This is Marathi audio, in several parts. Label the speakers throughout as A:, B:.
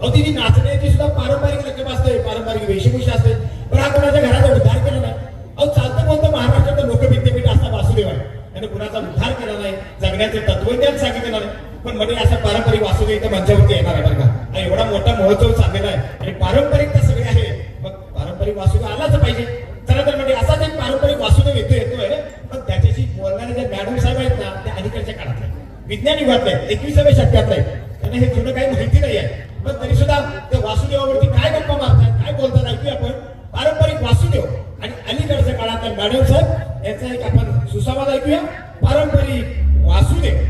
A: अहो ती नाचण्याची सुद्धा पारंपरिक रक्कम असते पारंपरिक वेशभूषा असते. पण हा कोणाच्या घराचा उद्धार केला नाही. अहो चालतं बोलतं लोक विद्यापीठ असा वासुदेव आहे त्याने कुणाचा उद्धार केला नाही जगण्याचं तत्वज्ञान सांगितलं नाही. पण मध्ये असा पारंपरिक वासुदेव इथं मंचावरती येणार आहे बरं का. एवढा मोठा महोत्सव चाललेला आहे. आणि पारंपरिकता सगळी आहे. मग पारंपरिक वासुदेव आलाच पाहिजे. चला तर म्हणजे असाच एक पारंपरिक वासुदेव इथे येतोय. पण त्याच्याशी बोलणारे जे मॅडम साहेब आहेत ना ते अलीकडच्या काळात विज्ञान युगातले एकविसाव्या शतकातले. आहे त्यांना हे जुनं काही माहिती नाही तरी सुद्धा त्या वासुदेवावरती काय गप्पा मारतात काय बोलतात ऐकूया आपण. पारंपरिक वासुदेव आणि अलीकडच्या काळातल्या मॅडम सर यांचा एक आपण सुसंवाद ऐकूया. पारंपरिक वासुदेव.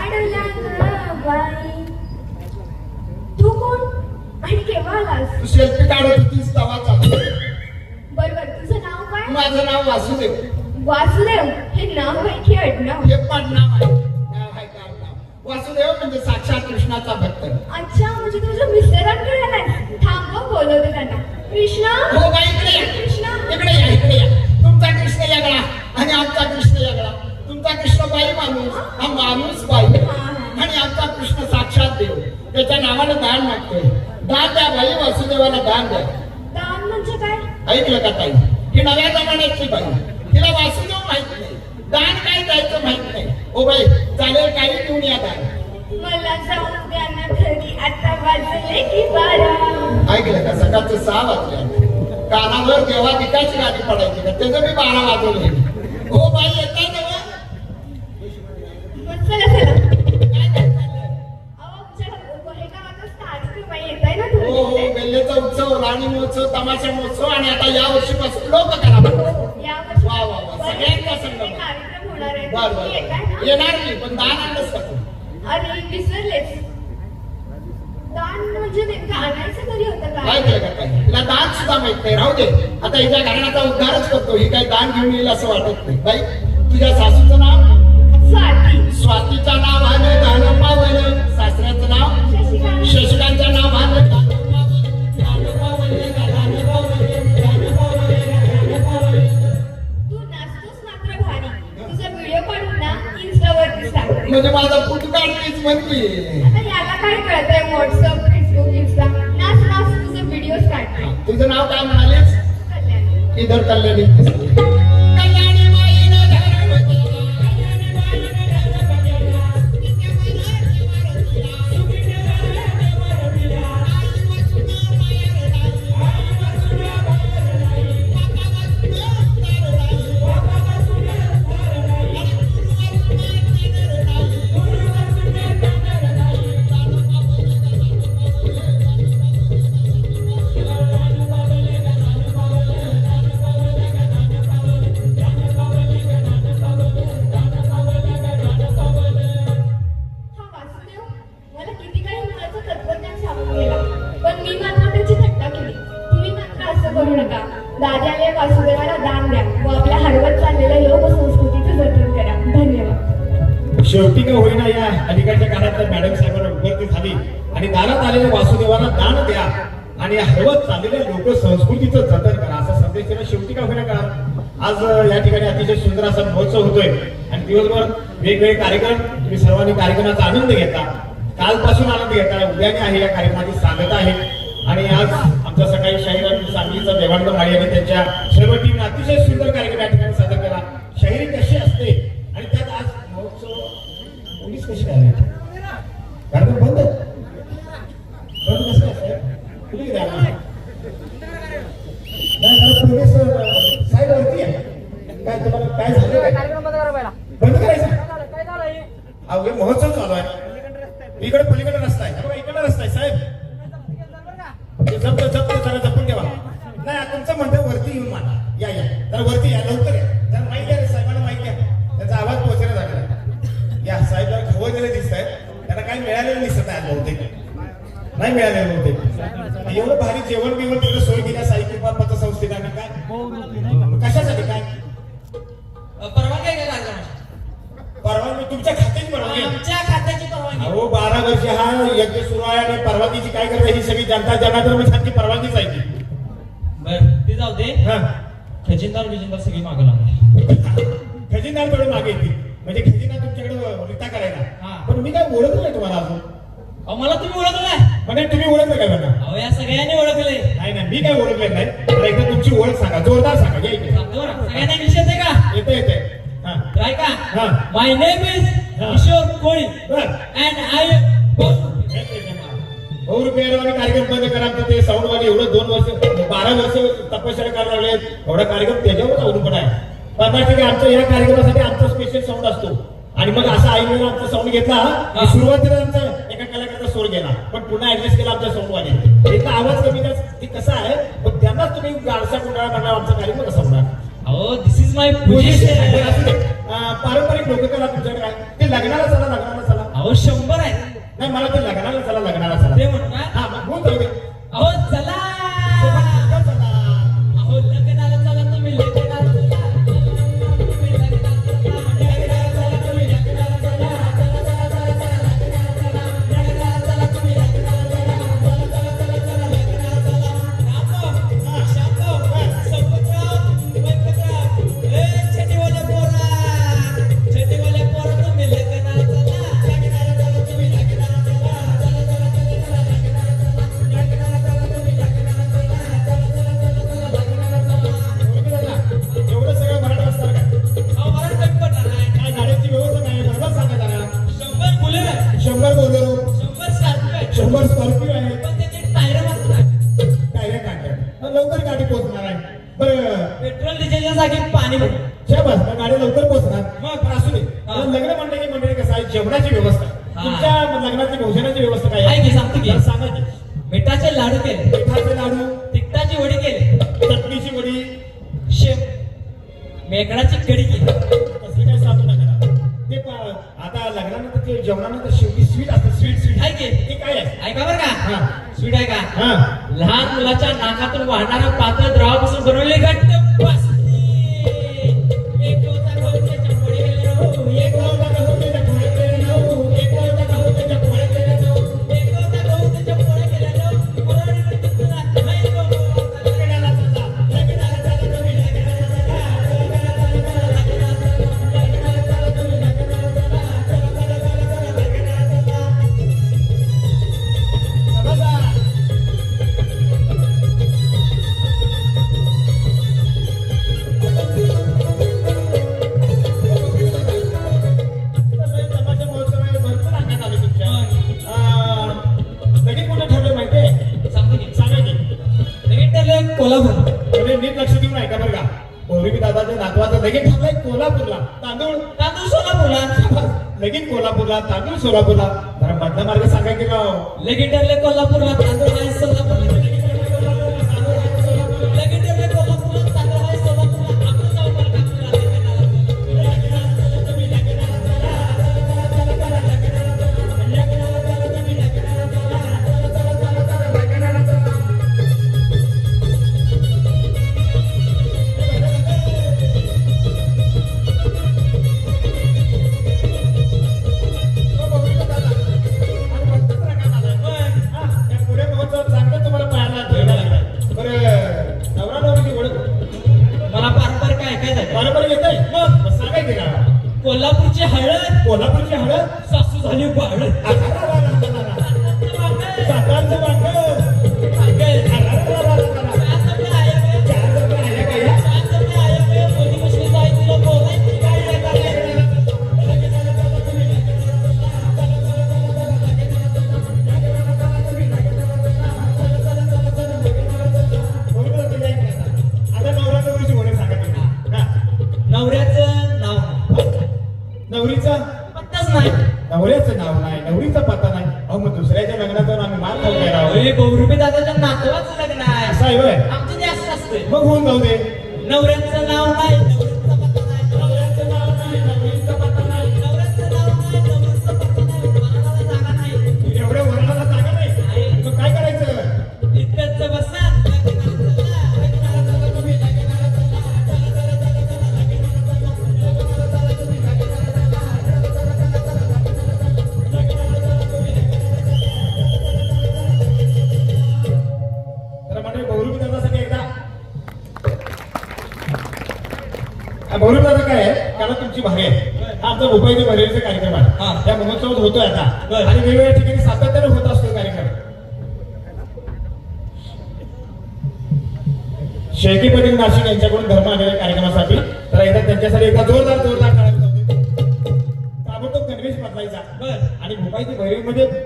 B: काढला ग बाई. तू कोण आणि केव्हा आलास
C: तू सेल्फी काढत होतीस तवा चालू
B: बरोबर तुझं नाव काय?
C: माझं नाव वासुदेव.
B: वासुदेव? हे नाव आहे की आडनाव.
C: हे पण नाव आहे. नाव आहे का नाव वासुदेव म्हणजे साक्षात कृष्णाचा भक्त.
B: अच्छा म्हणजे तुझं मिस्टरांकडे थांब हं, बोलवते त्यांना. कृष्णा?
C: हो बाई इकडे या.
B: कृष्णा?
C: इकडे या इकडे या. तुमचा कृष्ण वेगळा आणि आमचा कृष्ण कृष्ण बाई माणूस हा माणूस बाई आणि आमचा कृष्ण साक्षात देव. त्याच्या नावानं दान मागतोय. दान द्या बाई वासुदेवाला दान द्या.
B: दान म्हणजे काय?
C: ऐकलं का ताई? ही नव्या जमान्याची बाई. तिला वासुदेव माहीत नाही. दान काय द्यायचं माहीत नाही. ओ बाई चालेल काही घेऊन या दान.
B: मला जाऊन द्या ना घरी. आता वाजले की बारा.
C: ऐकलं का? सकाळचं सहा वाजले. कानावर देवा विकायची गाडी पडायची का? त्याचं मी बारा वाजवले हो बाई येताय राणी महोत्सव तमाशा महोत्सव आणि आता या वर्षीपासून लोक करा वा, वा, वा. सगळ्यांचा संगम. बर बर येणार मी पण दान आणलंच का तू?
B: अरे विसरलेच दान म्हणजे नेमकं आणायचं तरी होतं
C: काय
B: काय
C: केलं का काय तिला दान सुद्धा माहीत नाही. राहू दे. आता हिच्या घराण्याचा उद्धारच करतो. ही काही दान घेऊन येईल असं वाटत नाही. बाई तुझ्या सासूचं नाव?
B: स्वाती.
C: स्वातीचं नाव आलं दान पावलं. सासऱ्याचं नाव?
B: शशिकांत
C: शशिकांतचं नाव आलं
B: व्हिडिओ
C: म्हणजे माझा फुट काढलीच म्हणते.
B: याला काय कळतंय व्हॉट्सअप फेसबुक इंस्टा नाच नाच तुझे व्हिडिओज काढ.
C: तुझं नाव काय म्हणालेस? इधर कल्याणी.
B: दाद्याला दान द्या व आपल्या हरवत चाललेल्या लोक जतन करा. धन्यवाद.
A: शेवटी का होईना या अलीकडच्या काळात मॅडम साहेबांना उपलब्धी झाली. आणि दारात आलेल्या वासुदेवाला दान द्या. आणि या हरवत चाललेल्या लोकसंस्कृतीचं जतन करा. असा संदेश त्यांना शेवटी का होईना कळा आज या ठिकाणी अतिशय सुंदर असा महोत्सव होतोय. आणि दिवसभर वेगवेगळे कार्यक्रम तुम्ही सर्वांनी कार्यक्रमाचा आनंद घेता. कालपासून आनंद घेता उद्याने आहे या कार्यक्रमाची सांगता आहे. आणि आज जसं काही सकाळी सांगलीचा देवानंद माळी आणि त्यांच्या सर्व टीमने अतिशय सुंदर कार्यक्रम या ठिकाणी सादर केला. शाहिरी कशी असते? आणि त्यात आज महोत्सव पोलीस कशी काय आले? कार्यक्रम बंद. बंद कसं आहे साहेब? पोलीस साहेब वरती आहे. काय तुमच्या खात्याची परवानगी.
D: आमच्या खात्याची परवानगी
A: अहो बारा वर्ष हा यज्ञ सुरू आहे आणि परवानगीची काय करता ही सगळी जनता त्यांची परवानगीच आहे ती.
D: बर ते जाऊ दे.
A: हा.
D: खजिनदार बिजिनदार सगळी मागं लागले
A: खजिनदार थोडे मागे येतील. म्हणजे खजिना तुमच्याकडे रिता
D: हा.
A: करायला पण मी काय ओळखलं नाही तुम्हाला अजून.
D: अहो मला तुम्ही ओळखलाय
A: म्हणजे तुम्ही ओळखलं काय म्हणा
D: अहो या सगळ्यांनी ओळखले.
A: नाही नाही मी काय ओळखलं नाही. मला एकदा तुमची ओळख सांगा जोरदार सांगा या इकडे
D: सांगतो ना सगळ्यांना विषय आहे का?
A: येते येते
D: ऐका. My name is. Kishor Koli and I
A: भाऊ रुपये कार्यक्रम बंद करा. ते साऊंडवाले एवढं दोन वर्ष बारा वर्ष तपश्चर्या करायला लागले. एवढा कार्यक्रम त्याच्यावर अवलंबून आहे. पन्नास टक्के आमच्या या कार्यक्रमासाठी आमचा स्पेशल साऊंड असतो. आणि मग असा आई आमचा साऊंड घेतला सुरुवातीला आमचा एका कलाकाराचा सोड गेला पण पुन्हा ऍडजस्ट केला आमच्या साऊंड वाले. आवाज कमी कसं आहे? पण त्यांनाच तुम्ही गाडसा कुंडाळा म्हणणार आमचा कार्यक्रम कसा होणार?
D: अहो दिस इज माय पोझिशन
A: पारंपरिक लोककला तुमच्याकडे काय ते लग्नाला चला लग्नाला चला.
D: अहो शंभर आहे.
A: नाही मला ते लग्नाला चला लग्नाला चला.
D: ते म्हणू का
A: हा मग की मंडळी कसं आहे? जेवणाची व्यवस्था. तुमच्या लग्नाची भोजनाची व्यवस्था काय
D: आहे? की सांगतो की?
A: सांगा की.
D: मिठाचे लाडू केले.
A: पिठाचे लाडू.
D: तिखटाची वडी केली.
A: चटणीची वडी.
D: शेव. मेकडाची कडी केली.
A: तसलं काय सांगू नका. ते आता लग्नानंतर ते जेवणानंतर शेवटी स्वीट असतं स्वीट स्वीट
D: आहे की?
A: ते काय आहे?
D: ऐका बरं. का? स्वीट आहे का? लहान मुलाच्या नाकातून वाहणारा पातळ द्रवापासून बनवलेली घट्ट सोलापूरला.
A: जरा मधला मार्ग सांगा की राव
D: लगेच ठरले कोल्हापूरला. कोल्हापूरची हळद सासू झाली बाळद
A: नवऱ्याचं नाव नाही शेळकी पटेल नाशिक यांच्याकडून धर्म आलेल्या कार्यक्रमासाठी तर एकदा त्यांच्यासाठी एकदा जोरदार जोरदार. ताबडतोब गणवेश बदलायचा
C: बरं.
A: आणि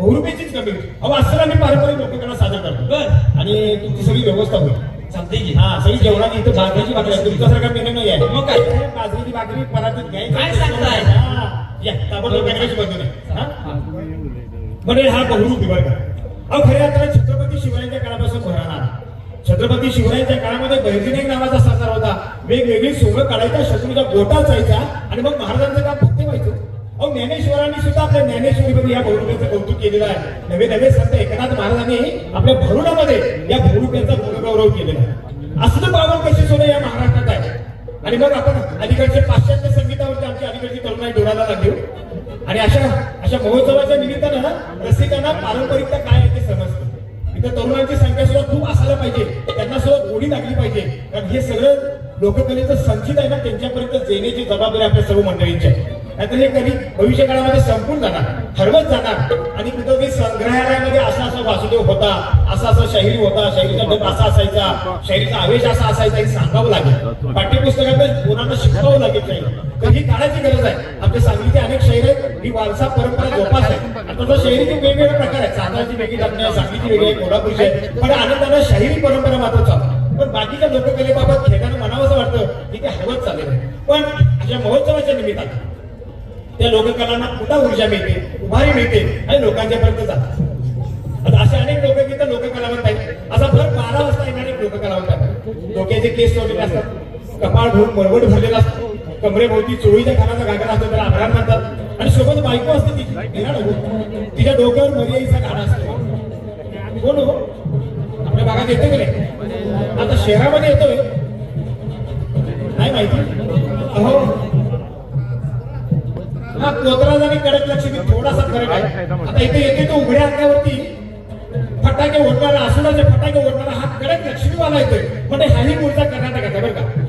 A: बहुरूपीचीच कमी अहो असं आम्ही पारंपरिक लोकांना सादर करतो
C: बरं.
A: आणि तुमची सगळी व्यवस्था होईल
C: की
A: हा सगळी जेवणाची इथं बाजरीची भाकरी आहे. तुमच्यासारखा मेनू नाही आहे
C: मग काय?
A: बाजरीची भाकरी घ्यायची
C: काय सांगताय?
A: हा. या ताबडतोब गणवेश बदलून या. हा? म्हणजे हा बहुरूपी बरं का अहो खऱ्या अर्थाने छत्रपती भरणार छत्रपती शिवरायांच्या काळामध्ये बहिर्जीने नावाचा सरकार होता. वेगवेगळी सोंग काढायचा शत्रूचा गोटा जायचा आणि मग महाराजांचं काम फक्त व्हायचं. अहो ज्ञानेश्वरांनी सुद्धा आपल्या ज्ञानेश्वरीमध्ये या बहुरूपाचं कौतुक केलेलं आहे. नवे नवे संत एकनाथ महाराजांनी आपल्या भरुणामध्ये या बहुरूपाचा गुणगौरव केलेला आहे. असं पावन कशी सोनं या महाराष्ट्रात आहे. आणि मग आपण अलीकडचे पाश्चात्य संगीतावरती आमची अलीकडची तरुणाई डोळाला लागली हो. आणि अशा अशा महोत्सवाच्या निमित्तानं रसिकांना पारंपरिकता काय आहे ते समजतं. इथे तरुणांची संख्या सुद्धा खूप असायला पाहिजे. त्यांना सुद्धा गोडी लागली पाहिजे. कारण हे सगळं लोककलेचं संचित आहे ना त्यांच्यापर्यंत देण्याची जबाबदारी आपल्या सर्व मंडळींची आहे. नाहीतर हे कधी भविष्य काळामध्ये संपून जाणार हरवत जाणार. आणि कुठं काही संग्रहालयामध्ये असा असा वासुदेव होता असा असा शाहिरी होता शाहिरीचा डब असा असायचा शाहिरीचा आवेश असा असायचा हे सांगावं लागेल. पाठ्यपुस्तकात शिकवावं लागेल नाही. तर ही काळाची गरज आहे. आमच्या सांगलीचे अनेक शहर आहेत. ही वारसा परंपरा जोपास आहे. तसं शहरीचे वेगवेगळे प्रकार आहेत. साताराची वेगळी लग्न आहे सांगलीची वेगळी आहे कोल्हापूरची आहे. पण आनंदानं शाहिरी परंपरा मात्र चालू पण बाकीच्या लोककलेबाबत खेळताना म्हणावं असं वाटतं की ते हवंच चालेल पण अशा महोत्सवाच्या निमित्तानं त्या लोककलांना पुन्हा ऊर्जा मिळते उभारी मिळते आणि लोकांच्या पर्यंत जातात आता असे अनेक लोकगीत लोककलावंत आहेत. असा भर बारा वाजता येणारे लोककलावंत आहेत. डोक्याचे केस सोडलेले असतात. कपाळ भरून मरवट भरलेला असतो. कमरेभोवती चोळीच्या खानाचा घागरा असतो त्याला आभार म्हणतात. आणि सोबत बायको असते तिची तिच्या डोक्यावर मर्यादेचा गाडा असतो. कोण हो? आपल्या भागात येतो की नाही? आता शहरामध्ये येतोय. नाही माहिती? अहो. हा कोतराज आणि कडक लक्ष्मी थोडासा फरक आहे. आता इथे येते तो उघड्या अंगावरती. फटाके ओढणारा आसुडाचे फटाके ओढणारा हा कडक लक्ष्मीवाला येतोय. म्हणजे हाही मूळचा कर्नाटकाचा बरं का.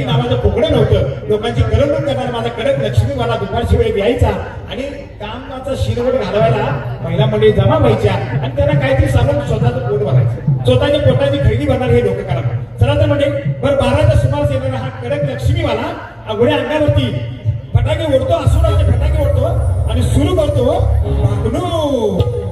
A: टीव्ही नावाचं पोकडं नव्हतं. लोकांची करमणूक करणारा माझा कडक लक्ष्मी मला दुपारची वेळ द्यायचा आणि कामाचा शिरवट घालवायला महिला मंडळी जमा व्हायच्या. आणि त्यांना काहीतरी सांगून स्वतःचं पोट भरायचं. स्वतःच्या पोटाची खरेदी भरणार हे लोक करा चला तर म्हणजे बरं बाराच्या सुमारास येणारा हा कडक लक्ष्मीवाला अवघड्या अंगावरती फटाके ओढतो असुराचे फटाके ओढतो आणि सुरू करतो भागणूक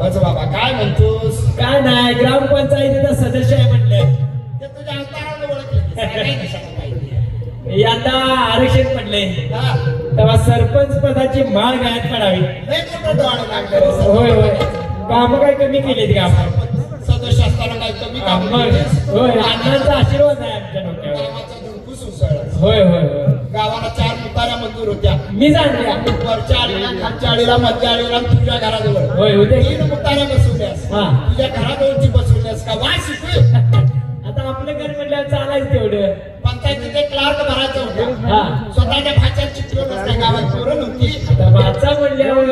C: बस बाबा काय म्हणतोस?
D: काय नाही ग्रामपंचायतीचा सदस्य आहे म्हटलं.
C: ते तुझ्या अवताराला ओळखलं की सांगायला कशाला पाहिजे
D: यंदा आरक्षण पडले.
C: हा.
D: तेव्हा सरपंच पदाची माळ गायत पडावी. होय होय. काम काय कमी केलेत का? आपण
C: सदस्य असताना काय कमी काम
D: मग
C: केलीस?
D: होय. अण्णांचा आशीर्वाद आहे आमच्या डोक्यावर. होय होय होय.
C: गावाला चार मुताऱ्या मंजूर होत्या.
D: मी जाणल्या
C: वरच्या आडीला खालच्या आडीला मधल्या आडीला आणि तुझ्या घराजवळ.
D: होय होते
C: तीन मुताऱ्या बसवल्यास.
D: हा.
C: तुझ्या घराजवळची बसवल्यास का? वा शिकवे
D: आता आपलं घर म्हटल्यावर चालायचं तेवढं.
C: पंचायतीचे क्लार्क भरायचं होत्या
D: हा.
C: स्वतःच्या भाच्यात चित्र नसत्या गावात. पोरं नव्हती.
D: आता वाचा म्हणल्यावर.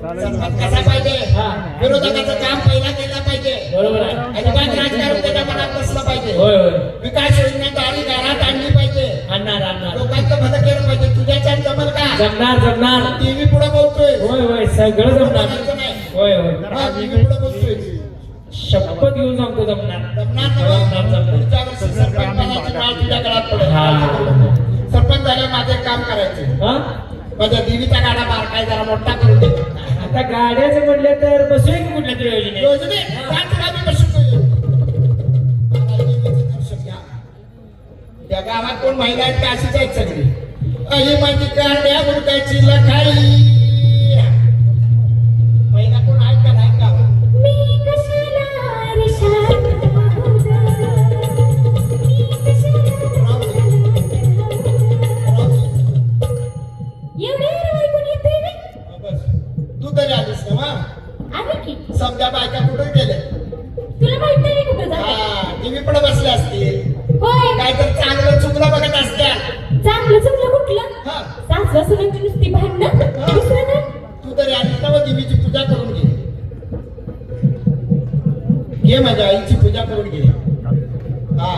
C: सरपंच कसा पाहिजे?
D: हा.
C: विरोधकाचं काम पहिला केलं पाहिजे.
D: बरोबर आहे.
C: अजिबात राजकारण त्याच्या मनात नसलं पाहिजे.
D: होय होय. जमणार जमणार
C: टीव्ही पुढे बोलतोय.
D: होय होय सगळं जमणार. होय होय.
C: टीव्ही पुढे बोलतोय
D: शपथ घेऊन सांगतो जमणार.
C: जमणार सरपंच झाले माझे काम करायचे? माझ्या देवीचा गाडा बारकाय जरा मोठा करून दे.
D: आता गाड्याचं म्हटलं तर बसूया की कुठल्या तरी
C: योजने. त्या गावात कोण महिला आहेत का अशीच आहेत सगळी? अही माझी गाड्या मुलगाची लखाई महिला कोण आहेत का नाही गावात
B: मी कशाला आरशात पाहू ग? मी कशाला एवढे हिरवळ कोण येते रे?
C: बस. तू तरी आलीस ना
B: की.
C: समजा बायका हा
B: सासवा सुनांची नुसती भांडणं दुसरं काय
C: तू तरी ना देवीची पूजा करून घे. घे माझ्या आईची पूजा करून घे. हा.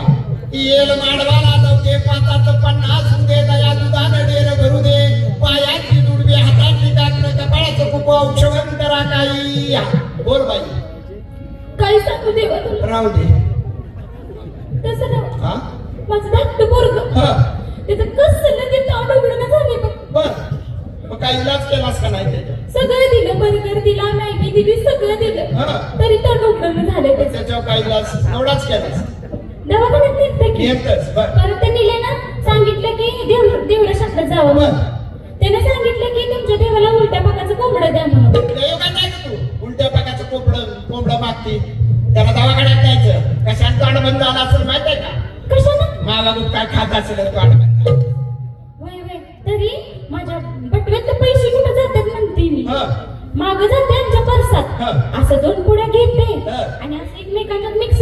C: येल माडवाला लवके पाताचं पन्नास दे दया दुधान डेर भरू दे. पायाची दुडवी हाताची टाकणं कपाळाचं कुप औक्षण करा काही बोल बाई.
B: काय सांगू देवा तुला
C: राहू दे.
B: तसं नाही.
C: हा?
B: माझं धाकटं पोरग.
C: इलाज केलास का नाही
B: सगळं दिलं बर्गर दिला मॅगी दिली सगळं दिलं. तरी उघडणं झालंय त्याचं.
C: त्याच्यावर काय इलाज एवढाच केलास?
B: दवाखान्यात की.
C: घेतच
B: परत ते नेले ना सांगितलं की देव देवळा शास्त्रात जावं
C: बर.
B: त्याने सांगितलं की तुमच्या देवाला उलट्या पाकाचं कोंबडं द्या म्हणून.
C: तू. उलट्या पाकाचं कोंबडं कोंबडं मागते. त्याला दवाखान्यात न्यायचं. कशाने तोंड बंद झालं असेल माहीत आहे का?
B: कशानं?
C: मावागून काय खात असेल तोंड
B: माग जाते आमच्या. पर्सात असं दोन पुड्या घेते. आणि असं एकमेकांना मिक्स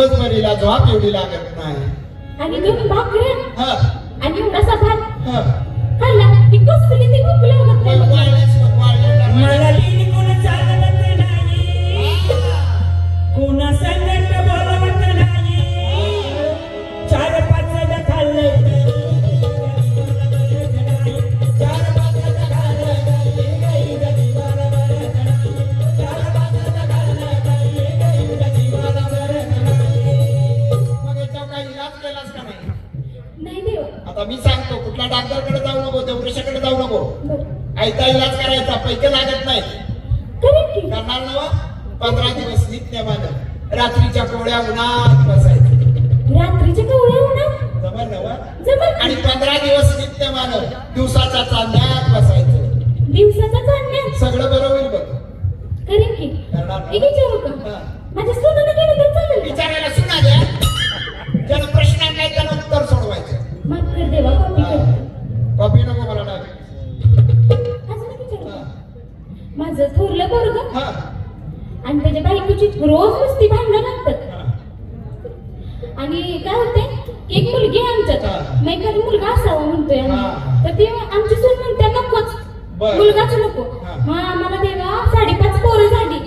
C: दिवसभरीला झोप एवढी लागत नाही.
B: आणि दोन भाकऱ्या?
C: पैसे लागत नाही करणार ना पंधरा दिवस नित्यमानं रात्रीच्या पोळ्या उन्हात.
B: माझं थोरलं पोरग आणि त्याच्या बायकोची रोज नुसती भांडणं लागतात. आणि काय होते एक मुलगी. आमच्यात मग एखादा मुलगा असावा म्हणतोय आम्ही. तर ते आमची सून म्हणते नकोच. मुलगाच नको
C: हा.
B: मग आम्हाला तेव्हा साडेपाच पोरं झाली